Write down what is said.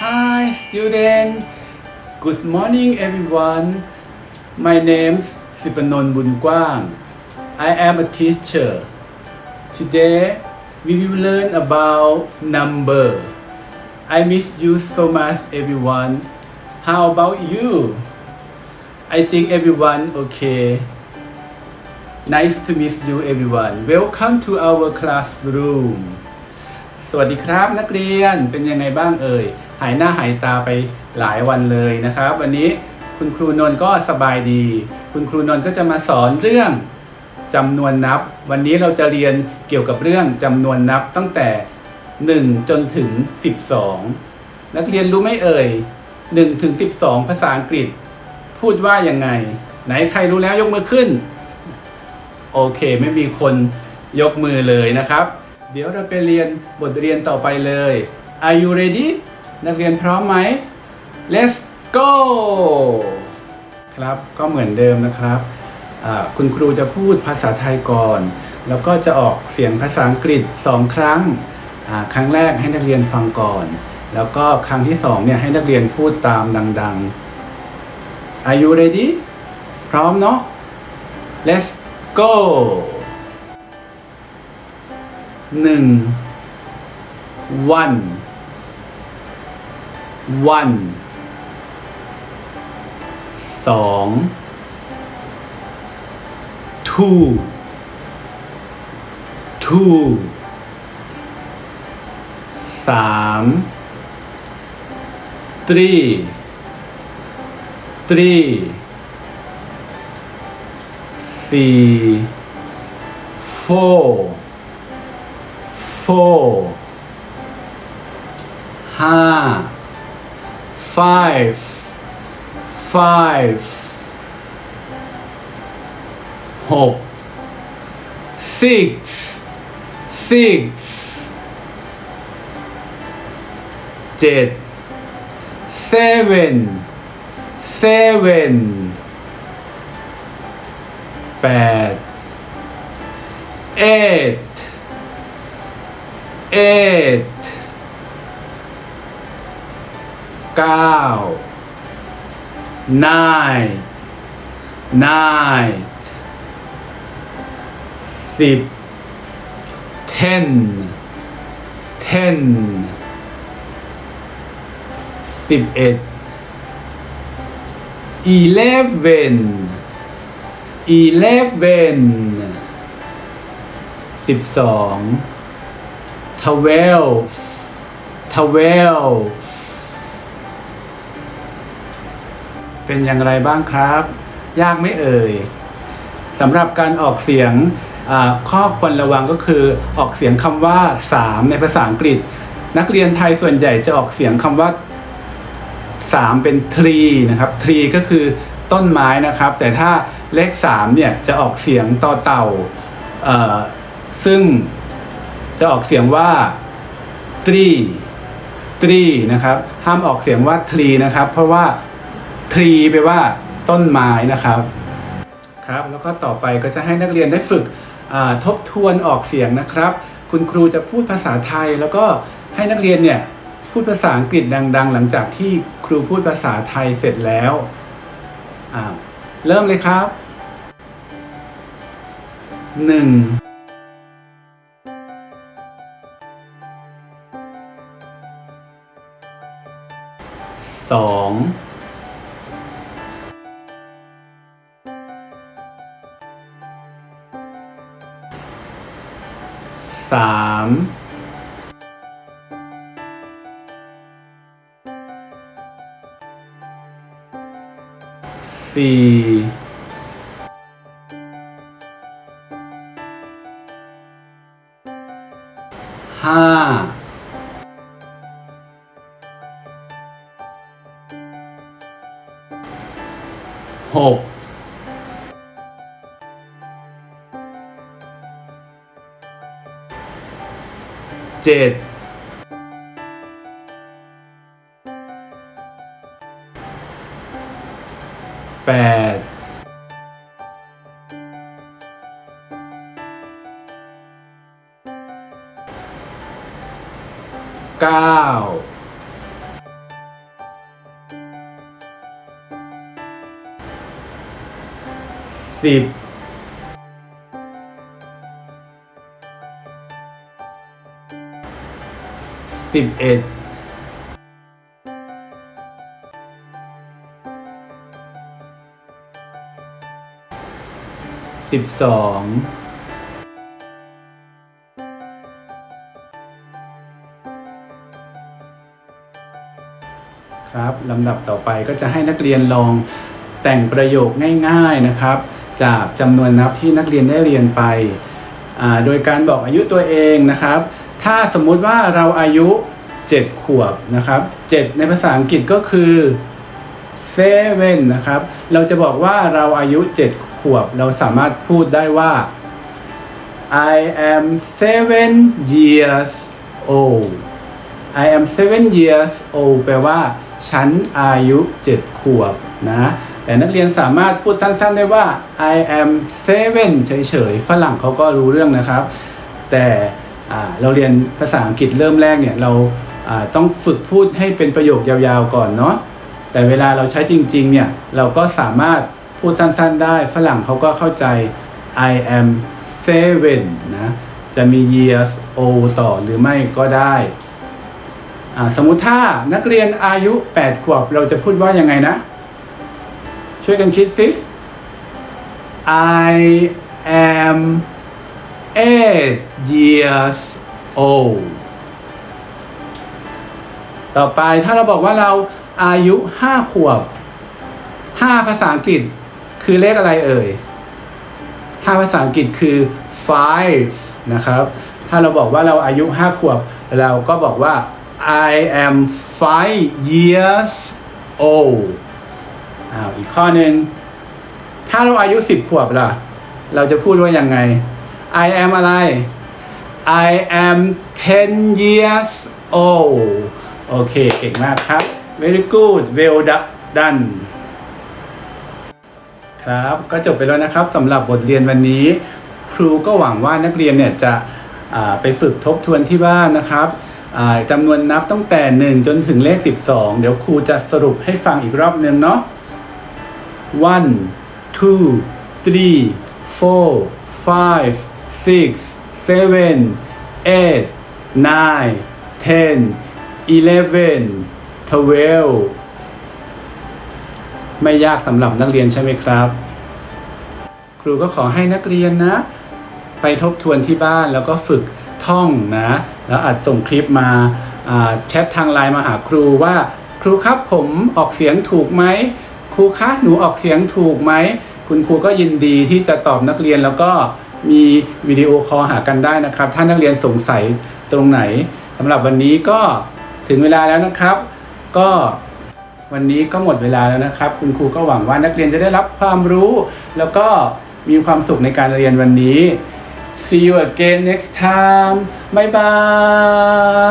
Hi student Good morning everyone My name's สิปนนท์บุญกว้าง I am a teacher Today we will learn about number I miss you so much everyone How about you I think everyone okay Nice to meet you everyone Welcome to our classroom สวัสดีครับนักเรียนเป็นยังไงบ้างเอ่ย หายหน้าหายตาไปหลายวันเลยนะครับ วันนี้คุณครูนนท์ก็สบายดี คุณครูนนท์ก็จะมาสอนเรื่องจำนวนนับ วันนี้เราจะเรียนเกี่ยวกับเรื่องจำนวนนับตั้งแต่ 1 จนถึง 12 นักเรียนรู้ไหมเอ่ย1ถึง12 ภาษาอังกฤษ พูดว่ายังไง ไหนใครรู้แล้วยกมือขึ้น โอเค ไม่มีคนยกมือเลยนะครับ เดี๋ยวเราไปเรียนบทเรียนต่อไปเลย Are you ready นักเรียนพร้อมไหม Let's go ครับ ก็เหมือนเดิมนะครับ คุณครูจะพูดภาษาไทยก่อน แล้วก็จะออกเสียงภาษาอังกฤษสองครั้ง ครั้งแรกให้นักเรียนฟังก่อน แล้วก็ครั้งที่สองเนี่ยให้นักเรียนพูดตามดังๆ Are you ready พร้อมเนาะ Let's go หนึ่ ง one one สอง two two สาม three three สี่ four four ห้า five five หก six six เจ็ด seven seven แปด eight eight เก้า nine nine สิบ ten ten สิบเอ็ด eleven eleven สิบสอง twelve twelve เป็นอย่างไรบ้างครับ ยากไม่เอ่ยสำหรับการออกเสียงข้อควรระวังก็คือออกเสียงคำว่า 3 ในภาษาอังกฤษ นักเรียนไทยส่วนใหญ่จะออกเสียงคำว่า 3 เป็น tree นะครับ tree ก็คือต้นไม้นะครับ แต่ถ้าเลข 3 เนี่ยจะออกเสียงต่อเต่า ซึ่งจะออกเสียงว่า tree tree นะครับ ห้ามออกเสียงว่า tree นะครับ เพราะว่า tree แปว่าต้นไม้นะครับครับแล้วก็ต่อไปก็จะให้นักเรียนได้ฝึกทบทวนออกเสียงนะครับ คุณครูจะพูดภาษาไทย แล้วก็ให้นักเรียนเนี่ยพูดภาษาอังกฤษดัง ๆ หลังจากที่ครูพูดภาษาไทยเสร็จแล้วเริ่มเลยครับ 1. 2 สามสี่ห้าหก เจ็ดแปดเก้าสิบ สิบเอ็ดสิบสองครับลำดับต่อไปก็จะให้นักเรียนลองแต่งประโยคง่าย ๆนะครับ จากจำนวนนับที่นักเรียนได้เรียนไป โดยการบอกอายุตัวเองนะครับ ถ้าสมมุติว่าเราอายุ 7 ขวบนะครับ 7 ในภาษาอังกฤษก็คือ seven นนะครับ เราจะบอกว่าเราอายุ 7 ขวบ เราสามารถพูดได้ว่า I am seven years old I am seven years old แปลว่า ฉันอายุ 7 ขวบนะ แต่นักเรียนสามารถพูดสั้นๆได้ว่า I am seven เฉยๆ ฝรั่งเขาก็รู้เรื่องนะครับ แต่ เราเรียนภาษาอังกฤษเริ่มแรกเนี่ยเราต้องฝึกพูดให้เป็นประโยคยาวๆก่อนเนาะแต่เวลาเราใช้จริงๆเนี่ยเราก็สามารถพูดสั้นๆได้ฝรั่งเขาก็เข้าใจ I am seven นะจะมี years old ต่อหรือไม่ก็ได้สมมุติถ้านักเรียนอายุ 8 ขวบ เราจะพูดว่ายังไงนะ ช่วยกันคิดสิ I am eight years old ต่อไปถ้าเราบอกว่าเราอายุ5ขวบ5ภาษาอังกฤษคือเลขอะไรเอ่ย5ภาษาอังกฤษคือ five นะครับ ถ้าเราบอกว่าเราอายุ5ขวบ เราก็บอกว่า I am five years old อ้าวอีกข้อหนึ่งถ้าเราอายุ10ขวบล่ะ เราจะพูดว่ายังไง I am อะไร I am 10 years old โอเค เก่งมากครับ very good well done ครับ ก็จบไปแล้วนะครับสำหรับบทเรียนวันนี้ ครูก็หวังว่านักเรียนเนี่ยจะไปฝึกทบทวนที่บ้านนะครับจำนวนนับตั้งแต่ 1 จนถึงเลข 12 เดี๋ยวครูจะสรุปให้ฟังอีกรอบหนึ่งเนาะ one two three four five six seven eight nine ten eleven twelve ไม่ยากสำหรับนักเรียนใช่ไหมครับ ครูก็ขอให้นักเรียนนะ ไปทบทวนที่บ้านแล้วก็ฝึกท่องนะ แล้วอาจส่งคลิปมาแชททางไลน์มาหาครูว่า ครูครับผมออกเสียงถูกไหมครูคะหนูออกเสียงถูกไหมคุณครูก็ยินดีที่จะตอบนักเรียนแล้วก็ มีวิดีโอคอลหากันได้นะครับ ถ้านักเรียนสงสัยตรงไหนสำหรับวันนี้ก็ถึงเวลาแล้วนะครับ ก็วันนี้ก็หมดเวลาแล้วนะครับ คุณครูก็หวังว่านักเรียนจะได้รับความรู้ แล้วก็มีความสุขในการเรียนวันนี้ see you again next time bye bye